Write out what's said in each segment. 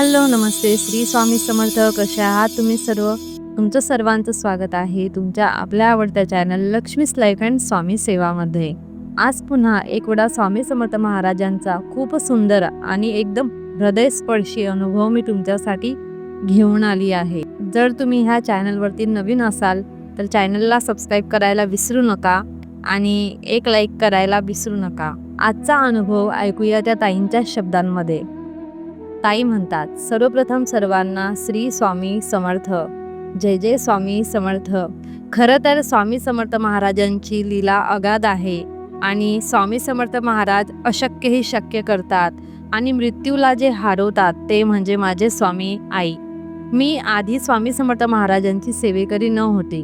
Hello नमस्ते. श्री स्वामी समर्थ कशा आहात तुम्ही सर्व? तुमचं सर्वांचं स्वागत आहे तुमच्या आपल्या आवडत्या channel Lakshmi's life and Swami सेवामध्ये. आज पुन्हा एक वेळा स्वामी समर्थ महाराजांचा खूप सुंदर आणि एकदम हृदयस्पर्शी अनुभव मी तुमच्यासाठी घेऊन आली आहे. जर तुम्ही ह्या चॅनलवरती नवीन असाल तर चॅनलला सबस्क्राईब करायला विसरू नका आणि एक लाईक करायला विसरू नका. आजचा अनुभव ऐकूया त्या ताईंच्या शब्दांमध्ये. ताई म्हणतात सर्वप्रथम सर्वांना श्री स्वामी समर्थ. जय जय स्वामी समर्थ. खरं तर स्वामी समर्थ महाराजांची लीला अगाध आहे आणि स्वामी समर्थ महाराज अशक्यही शक्य करतात आणि मृत्यूला जे हारवतात ते म्हणजे माझे स्वामी आई. मी आधी स्वामी समर्थ महाराजांची सेवेकरी न होते.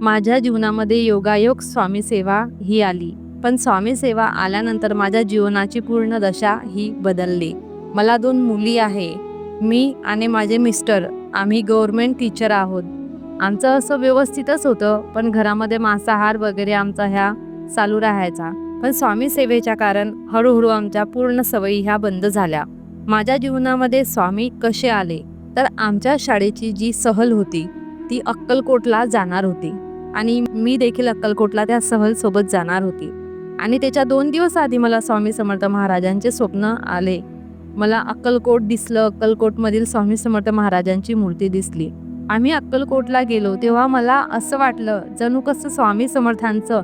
माझ्या जीवनामध्ये योगायोग स्वामी सेवा ही आली. पण स्वामी सेवा आल्यानंतर माझ्या जीवनाची पूर्ण दशा ही बदलली. मला दोन मुली आहे. मी आणि माझे मिस्टर आम्ही गव्हर्मेंट टीचर आहोत. आमचं असं व्यवस्थितच होतं पण घरामध्ये मांसाहार वगैरे आमचा ह्या चालू राहायचा. पण स्वामी सेवेच्या कारण हळूहळू आमच्या पूर्ण सवयी ह्या बंद झाल्या. माझ्या जीवनामध्ये स्वामी कसे आले तर आमच्या शाळेची जी सहल होती ती अक्कलकोटला जाणार होती. आणि मी देखील अक्कलकोटला त्या सहलसोबत जाणार होती. आणि त्याच्या दोन दिवस आधी मला स्वामी समर्थ महाराजांचे स्वप्न आले. मला अक्कलकोट दिसलं. अक्कलकोटमधील स्वामी समर्थ महाराजांची मूर्ती दिसली. आम्ही अक्कलकोटला गेलो तेव्हा मला असं वाटलं जणू कसं स्वामी समर्थांचं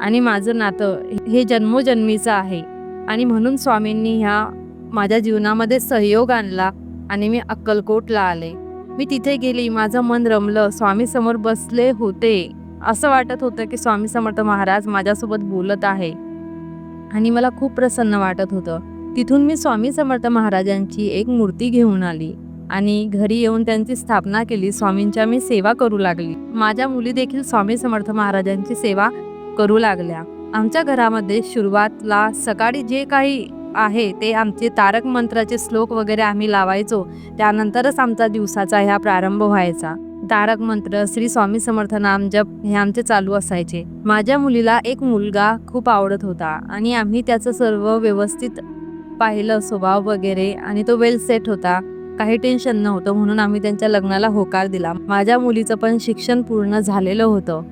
आणि माझं नातं हे जन्मोजन्मीचं आहे. आणि म्हणून स्वामींनी ह्या माझ्या जीवनामध्ये सहयोग आणला आणि मी अक्कलकोटला आले. मी तिथे गेली माझं मन रमलं स्वामी समोर बसले होते. असं वाटत होतं की स्वामी समर्थ महाराज माझ्यासोबत बोलत आहे. आणि मला खूप प्रसन्न वाटत होतं. तिथून मी स्वामी समर्थ महाराजांची एक मूर्ती घेऊन आली आणि घरी येऊन त्यांची स्थापना केली. स्वामींच्या मी सेवा करू लागली. माझ्या मुली देखील स्वामी समर्थ महाराजांची सेवा करू लागल्या. आमच्या घरामध्ये सुरुवातला सकाळी जे काही आहे ते आमचे तारक मंत्राचे श्लोक वगैरे आम्ही लावायचो. त्यानंतरच आमचा दिवसाचा ह्या प्रारंभ व्हायचा. तारक मंत्र श्री स्वामी समर्थ नाम जप हे आमचे चालू असायचे. माझ्या मुलीला एक मुलगा खूप आवडत होता आणि आम्ही त्याचं सर्व व्यवस्थित पाहिलं स्वभाव वगैरे आणि तो वेल सेट होता. काही टेन्शन नव्हतं म्हणून आम्ही त्यांच्या लग्नाला होकार दिला. माझ्या मुलीचं पण शिक्षण पूर्ण झालेलं होतं.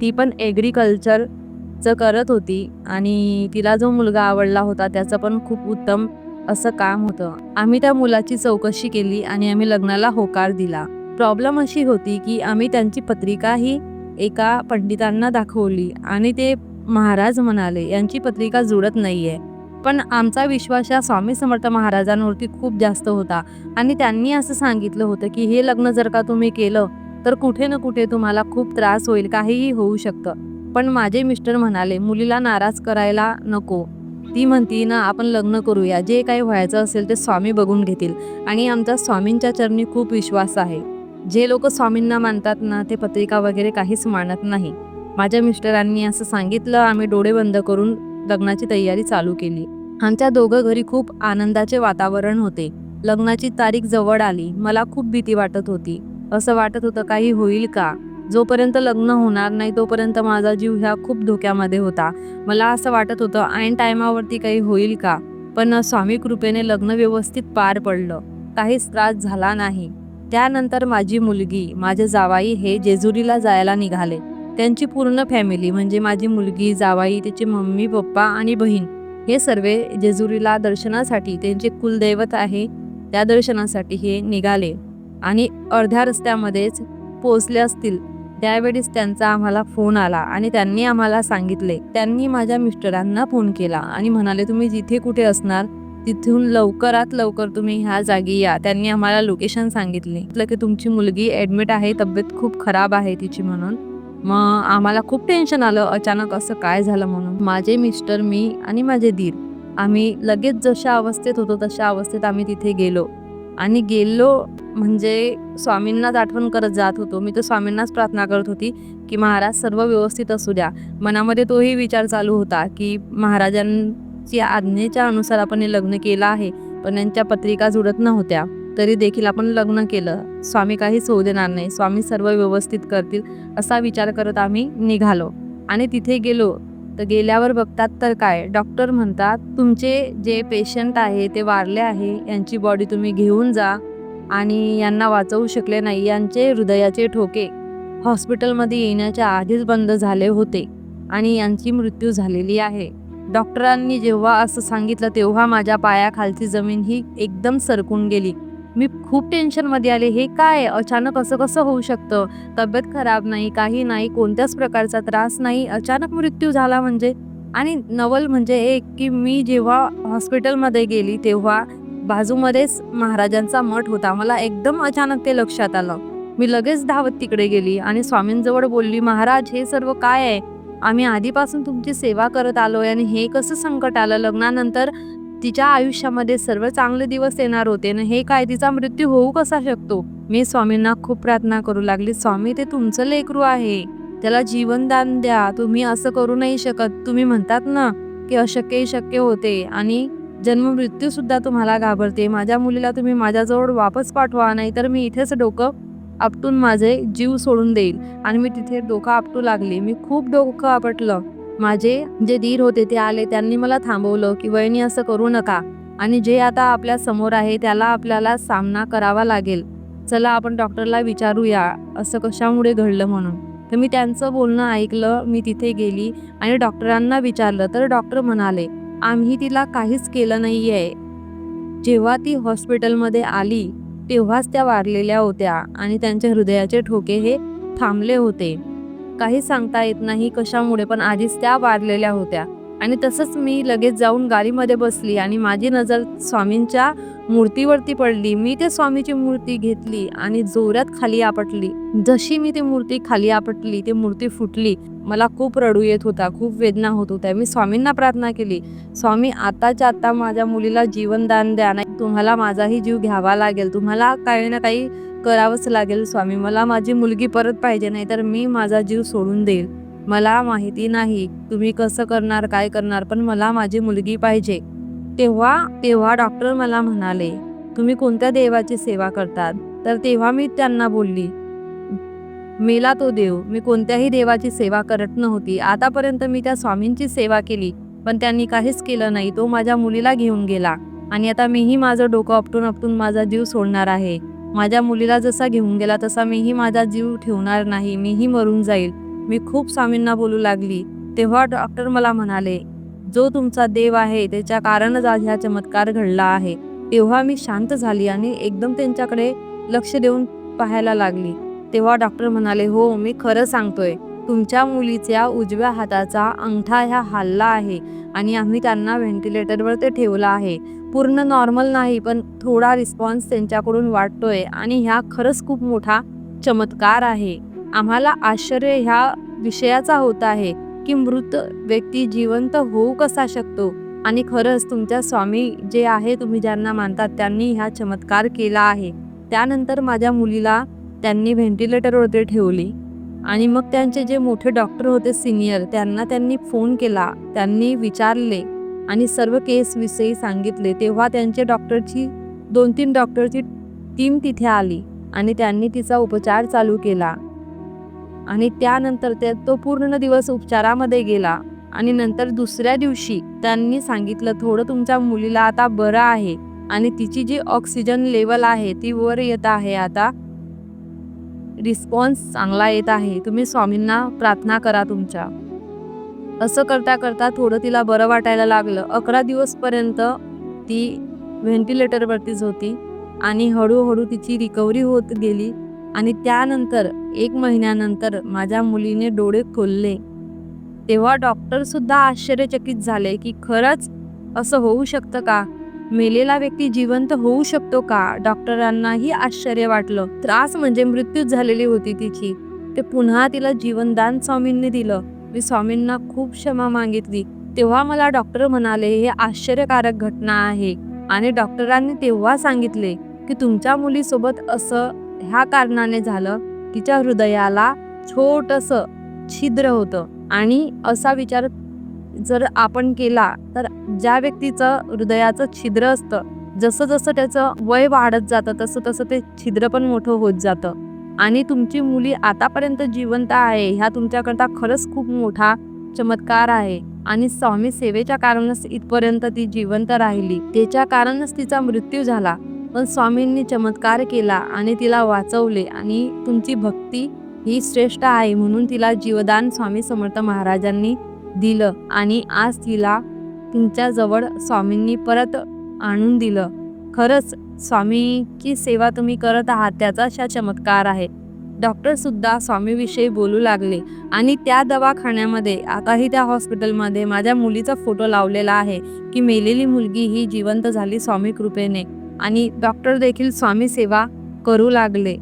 ती पण ॲग्रिकल्चरचं करत होती आणि तिला जो मुलगा आवडला होता त्याचं पण खूप उत्तम असं काम होतं. आम्ही त्या मुलाची चौकशी केली आणि आम्ही लग्नाला होकार दिला. प्रॉब्लेम अशी होती की आम्ही त्यांची पत्रिका ही एका पंडितांना दाखवली आणि ते महाराज म्हणाले यांची पत्रिका जुळत नाहीये. पण आमचा विश्वास या स्वामी समर्थ महाराजांवरती खूप जास्त होता. आणि त्यांनी असं सांगितलं होतं की हे लग्न जर का तुम्ही केलं तर कुठे ना कुठे तुम्हाला खूप त्रास होईल काहीही होऊ शकतं. पण माझे मिस्टर म्हणाले मुलीला नाराज करायला नको. ती म्हणती ना आपण लग्न करूया. जे काही व्हायचं असेल ते स्वामी बघून घेतील. आणि आमचा स्वामींच्या चरणी खूप विश्वास आहे. जे लोक स्वामींना मानतात ना ते पत्रिका वगैरे काहीच मानत नाही. माझ्या मिस्टरांनी असं सांगितलं. आम्ही डोळे बंद करून लग्नाची तयारी चालू केली. आमच्या दोघं घरी खूप आनंदाचे वातावरण होते. लग्नाची तारीख जवळ आली. मला खूप भीती वाटत होती. असं वाटत होतं काही होईल का? जोपर्यंत लग्न होणार नाही तोपर्यंत माझा जीव ह्या खूप धोक्यामध्ये होता. मला असं वाटत होतं ऐन टायमावरती काही होईल का? पण स्वामी कृपेने लग्न व्यवस्थित पार पडलं. काहीच त्रास झाला नाही. त्यानंतर माझी मुलगी माझे जावाई हे जेजुरीला जायला निघाले. त्यांची पूर्ण फॅमिली म्हणजे माझी मुलगी जावाई त्याची मम्मी पप्पा आणि बहीण हे सर्व जेजुरीला दर्शनासाठी त्यांचे कुलदैवत आहे त्या दर्शनासाठी हे निघाले आणि अर्ध्या रस्त्यामध्येच पोचले असतील. त्यावेळेस त्यांचा आम्हाला फोन आला आणि त्यांनी आम्हाला सांगितले. त्यांनी माझ्या मिस्टरांना फोन केला आणि म्हणाले तुम्ही जिथे कुठे असणार तिथून लवकरात लवकर तुम्ही ह्या जागी या. त्यांनी आम्हाला लोकेशन सांगितले. म्हटलं की तुमची मुलगी ॲडमिट आहे तब्येत खूप खराब आहे तिची म्हणून. मग आम्हाला खूप टेन्शन आलं. अचानक असं काय झालं म्हणून? माझे मिस्टर मी आणि माझे दीर आम्ही लगेच जशा अवस्थेत होतो तशा अवस्थेत आम्ही तिथे गेलो. आणि गेलो म्हणजे स्वामींनाच आठवण करत जात होतो. मी तर स्वामींनाच प्रार्थना करत होती की महाराज सर्व व्यवस्थित असू द्या. मनामध्ये तोही विचार चालू होता की महाराजांची आज्ञेच्या अनुसार आपण हे लग्न केलं आहे पण यांच्या पत्रिका जुडत नव्हत्या. तरी देखील आपण लग्न केलं. स्वामी काहीच होऊ देणार नाही. स्वामी सर्व व्यवस्थित करतील असा विचार करत आम्ही निघालो. आणि तिथे गेलो. तर गेल्यावर बघतात तर काय? डॉक्टर म्हणतात तुमचे जे पेशंट आहे ते वारले आहे. यांची बॉडी तुम्ही घेऊन जा. आणि यांना वाचवू शकले नाही. यांचे हृदयाचे ठोके. हॉस्पिटलमध्ये येण्याच्या आधीच बंद झाले होते. आणि यांची मृत्यू झालेली आहे. डॉक्टरांनी जेव्हा असं सांगितलं तेव्हा माझ्या पायाखालची जमीन ही एकदम सरकून गेली. मी खूप टेन्शनमध्ये आले. हे काय? अचानक असं कसं होऊ शकतं? तब्येत खराब नाही काही नाही कोणत्याच प्रकारचा त्रास नाही. अचानक मृत्यू झाला म्हणजे? आणि नवल म्हणजे एक की मी जेव्हा हॉस्पिटलमध्ये गेली तेव्हा बाजूमध्येच महाराजांचा मठ होता. मला एकदम अचानक ते लक्षात आलं. मी लगेच धावत तिकडे गेली आणि स्वामींजवळ बोलली महाराज हे सर्व काय आहे? आम्ही आधीपासून तुमची सेवा करत आलो आणि हे कसं संकट आलं? लग्नानंतर तिच्या आयुष्यामध्ये सर्व चांगले दिवस येणार होते ना हे काय तिचा मृत्यू होऊ कसा शकतो? मी स्वामींना खूप प्रार्थना करू लागली. स्वामी ते तुमचं लेकरू आहे. त्याला जीवनदान द्या. तुम्ही असं करू नाही शकत. तुम्ही म्हणतात ना की अशक्यही शक्य होते आणि जन्म मृत्यू सुद्धा तुम्हाला घाबरते. माझ्या मुलीला तुम्ही माझ्याजवळ वापस पाठवा नाहीतर मी इथेच डोकं आपटून माझे जीव सोडून देईल आणि मी तिथे डोकं आपटू लागली. मी खूप डोकं आपटलं. माझे जे धीर होते ते आले त्यांनी मला थांबवलं की वहिनी असं करू नका. आणि जे आता आपल्यासमोर आहे त्याला आपल्याला सामना करावा लागेल. चला आपण डॉक्टरला विचारूया असं कशामुळे घडलं म्हणून. तर मी त्यांचं बोलणं ऐकलं मी तिथे गेली आणि डॉक्टरांना विचारलं. तर डॉक्टर म्हणाले आम्ही तिला काहीच केलं नाही आहे जेव्हा ती हॉस्पिटलमध्ये आली तेव्हाच त्या वारलेल्या होत्या आणि त्यांच्या हृदयाचे ठोके हे थांबले होते. काही सांगता येत नाही कशामुळे पण आधीच त्या वारलेल्या होत्या. आणि तसंच मी लगेच जाऊन गाडीमध्ये बसली आणि माझी नजर स्वामींच्या मूर्तीवरती पडली. मी ते स्वामीची मूर्ती घेतली आणि जोरात खाली आपटली. जशी मी ती मूर्ती खाली आपटली ती मूर्ती फुटली. मला खूप रडू येत होता खूप वेदना होत होत्या. मी स्वामींना प्रार्थना केली स्वामी आताच्या आता माझ्या मुलीला जीवनदान द्या. नाही तुम्हाला माझाही जीव घ्यावा लागेल. तुम्हाला काही ना काही करावंच लागेल स्वामी. मला माझी मुलगी परत पाहिजे नाही तर मी माझा जीव सोडून देईल. मला माहिती नाही तुम्ही कसं करणार काय करणार पण मला माझी मुलगी पाहिजे. तेव्हा तेव्हा डॉक्टर मला म्हणाले तुम्ही कोणत्या देवाची सेवा करतात? तर तेव्हा मी त्यांना बोलली मेला तो देव. मी कोणत्याही देवाची सेवा करत नव्हती. आतापर्यंत मी त्या स्वामींची सेवा केली पण त्यांनी काहीच केलं नाही. तो माझ्या मुलीला घेऊन गेला आणि आता मीही माझं डोकं आपटून आपटून माझा जीव सोडणार आहे. माझ्या मुलीला जसा घेऊन गेला तसा मीही माझा जीव ठेवणार नाही मीही मरून जाईल. मी खूप स्वामींना बोलू लागली. तेव्हा डॉक्टर मला म्हणाले जो तुमचा देव आहे त्याच्या कारणच आज ह्या चमत्कार घडला आहे. तेव्हा मी शांत झाली आणि एकदम त्यांच्याकडे लक्ष देऊन पाहायला लागली. तेव्हा डॉक्टर म्हणाले हो मी खरं सांगतोय. तुमच्या मुलीच्या उजव्या हाताचा अंगठा ह्या हल्ला आहे आणि आम्ही त्यांना व्हेंटिलेटरवर ते ठेवलं आहे. पूर्ण नॉर्मल नाही पण थोडा रिस्पॉन्स त्यांच्याकडून वाटतोय आणि ह्या खरंच खूप मोठा चमत्कार आहे. आम्हाला आश्चर्य ह्या विषयाचा होत आहे की मृत व्यक्ती जिवंत होऊ कसा शकतो? आणि खरंच तुमच्या स्वामी जे आहे तुम्ही ज्यांना मानतात त्यांनी ह्या चमत्कार केला आहे. त्यानंतर माझ्या मुलीला त्यांनी व्हेंटिलेटरवरती ठेवली आणि मग त्यांचे जे मोठे डॉक्टर होते सिनियर त्यांना त्यांनी फोन केला. त्यांनी विचारले आणि सर्व केसविषयी सांगितले तेव्हा त्यांचे डॉक्टरची दोन तीन डॉक्टरची टीम तिथे आली आणि त्यांनी तिचा उपचार चालू केला. आणि त्यानंतर ते तो पूर्ण दिवस उपचारामध्ये गेला आणि नंतर दुसऱ्या दिवशी त्यांनी सांगितलं थोडं तुमच्या मुलीला आता बरं आहे आणि तिची जी ऑक्सिजन लेवल आहे ती वर येत आहे आता रिस्पॉन्स चांगला येत आहे. तुम्ही स्वामींना प्रार्थना करा तुमच्या. असं करता करता थोडं तिला बरं वाटायला लागलं. अकरा दिवसपर्यंत ती व्हेंटिलेटरवरतीच होती आणि हळूहळू तिची रिकव्हरी होत गेली आणि त्यानंतर एक महिन्यानंतर माझ्या मुलीने डोळे खोलले. तेव्हा डॉक्टरसुद्धा आश्चर्यचकित झाले की खरंच असं होऊ शकतं का? मेलेला व्यक्ती जिवंत होऊ शकतो का? डॉक्टरांनाही आश्चर्य वाटलं. त्रास म्हणजे मृत्यू झालेली होती तिची. ते पुन्हा तिला जीवनदान स्वामींनी दिलं. मी स्वामींना खूप क्षमा मागितली. तेव्हा मला डॉक्टर म्हणाले हे आश्चर्यकारक घटना आहे. आणि डॉक्टरांनी तेव्हा सांगितले की तुमच्या मुलीसोबत असं ह्या कारणाने झालं तिच्या हृदयाला छोटस छिद्र होतं. आणि असा विचार जर आपण केला तर ज्या व्यक्तीचं हृदयाचं छिद्र असतं जसं जसं त्याचं वय वाढत जातं तसं तसं ते छिद्र पण मोठं होत जातं. आणि तुमची मुली आतापर्यंत जिवंत आहे ह्या तुमच्याकरता खरंच खूप मोठा चमत्कार आहे. आणि स्वामी सेवेच्या कारणच इथपर्यंत ती जिवंत राहिली. त्याच्या कारणच तिचा मृत्यू झाला. पण स्वामींनी चमत्कार केला आणि तिला वाचवले आणि तुमची भक्ती ही श्रेष्ठ आहे म्हणून तिला जीवदान स्वामी समर्थ महाराजांनी दिलं आणि आज तिला तुमच्याजवळ स्वामींनी परत आणून दिलं. खरंच स्वामीची सेवा तुम्ही करत आहात त्याचा अशा चमत्कार आहे. डॉक्टरसुद्धा स्वामीविषयी बोलू लागले आणि त्या दवाखान्यामध्ये आताही त्या हॉस्पिटलमध्ये माझ्या मुलीचा फोटो लावलेला आहे की मेलेली मुलगी ही जिवंत झाली स्वामी कृपेने आणि डॉक्टर देखील स्वामी सेवा करू लागले.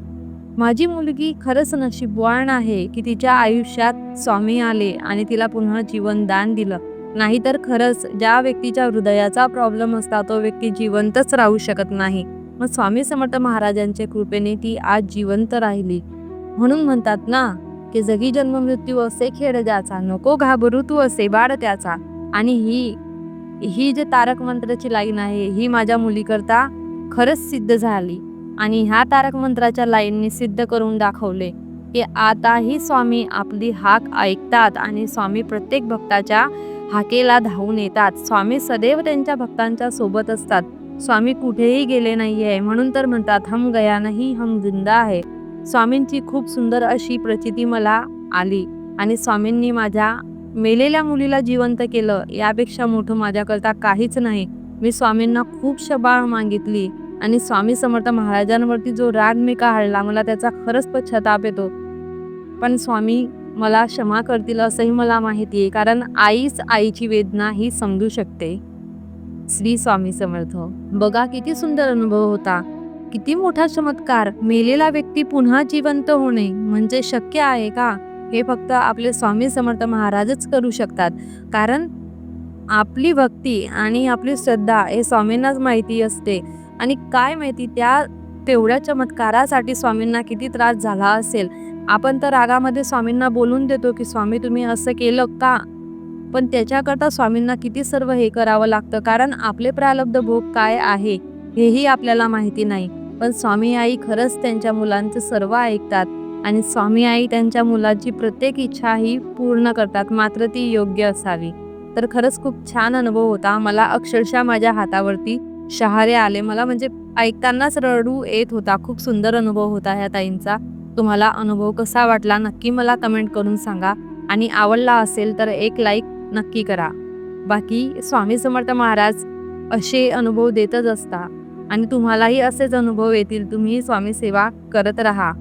माझी मुलगी खरंच नशीबवान आहे की तिच्या आयुष्यात स्वामी आले आणि तिला पुन्हा जीवनदान दिलं. नाहीतर खरंच ज्या व्यक्तीच्या हृदयाचा प्रॉब्लेम असता तो व्यक्ती जिवंतच राहू शकत नाही. मग स्वामी समर्थ महाराजांच्या कृपेने ती आज जिवंत राहिली. म्हणून म्हणतात ना की जगी जन्म मृत्यू असे खेळ ज्याचा नको घाबरू तू असे बाळ त्याचा. आणि ही ही जे तारक मंत्राची लाईन आहे ही माझ्या मुलीकरता खरंच सिद्ध झाली. आणि ह्या तारक मंत्राच्या लाईनने सिद्ध करून दाखवले की आताही स्वामी आपली हाक ऐकतात आणि स्वामी प्रत्येक भक्ताच्या हाकेला धावून येतात. स्वामी सदैव त्यांच्या भक्तांच्या सोबत असतात. स्वामी कुठेही गेले नाही आहे म्हणून तर म्हणतात हम गया नाही हम जिंदा आहे स्वामींची खूप सुंदर अशी प्रचिती मला आली. आणि स्वामींनी माझ्या मेलेल्या मुलीला जिवंत केलं. यापेक्षा मोठं माझ्याकरता काहीच नाही. मी स्वामींना खूप शबाळ मागितली. आणि स्वामी समर्थ महाराजांवरती जो राग मी काढला मला त्याचा खरंच पश्चाताप येतो. पण स्वामी मला क्षमा करतील असंही मला माहिती आहे कारण आईच आईची वेदना ही समजू शकते. श्री स्वामी समर्थ बघा किती सुंदर अनुभव होता. किती मोठा चमत्कार मेलेला व्यक्ती पुन्हा जिवंत होणे म्हणजे शक्य आहे का? हे फक्त आपले स्वामी समर्थ महाराजच करू शकतात कारण आपली भक्ती आणि आपली श्रद्धा हे स्वामींनाच माहिती असते. आणि काय माहिती त्या तेवढ्या चमत्कारासाठी स्वामींना किती त्रास झाला असेल. आपण तर रागामध्ये स्वामींना बोलून देतो की स्वामी तुम्ही असं केलं का? पण त्याच्याकरता स्वामींना किती सर्व हे करावं लागतं? कारण आपले प्रालब्ध भोग काय आहे हेही आपल्याला माहिती नाही. पण स्वामी आई खरंच त्यांच्या मुलांचं सर्व ऐकतात आणि स्वामी आई त्यांच्या मुलाची प्रत्येक इच्छा ही पूर्ण करतात मात्र ती योग्य असावी. तर खरंच खूप छान अनुभव होता. मला अक्षरशः माझ्या हातावरती शहारे आले. मला म्हणजे ऐकतानाच रडू येत होता. खूप सुंदर अनुभव होता ह्या ताईंचा. तुम्हाला अनुभव कसा वाटला नक्की मला कमेंट करून सांगा. आणि आवडला असेल तर एक लाईक नक्की करा. बाकी स्वामी समर्थ महाराज असे अनुभव देतच असता. आणि तुम्हालाही असेच अनुभव येतील तुम्ही स्वामी सेवा करत राहा.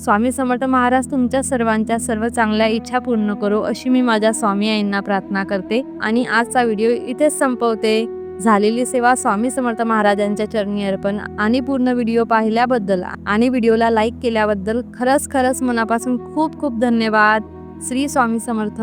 स्वामी समर्थ महाराज तुमच्या सर्वांच्या सर्व चांगल्या इच्छा पूर्ण करो अशी मी माझ्या स्वामी आईंना प्रार्थना करते. आणि आजचा व्हिडिओ इथेच संपवते. झालेली सेवा स्वामी समर्थ महाराजांच्या चरणी अर्पण आणि पूर्ण व्हिडिओ पाहिल्याबद्दल आणि व्हिडिओला लाईक केल्याबद्दल खरंच खरंच मनापासून खूप खूप धन्यवाद. श्री स्वामी समर्थ.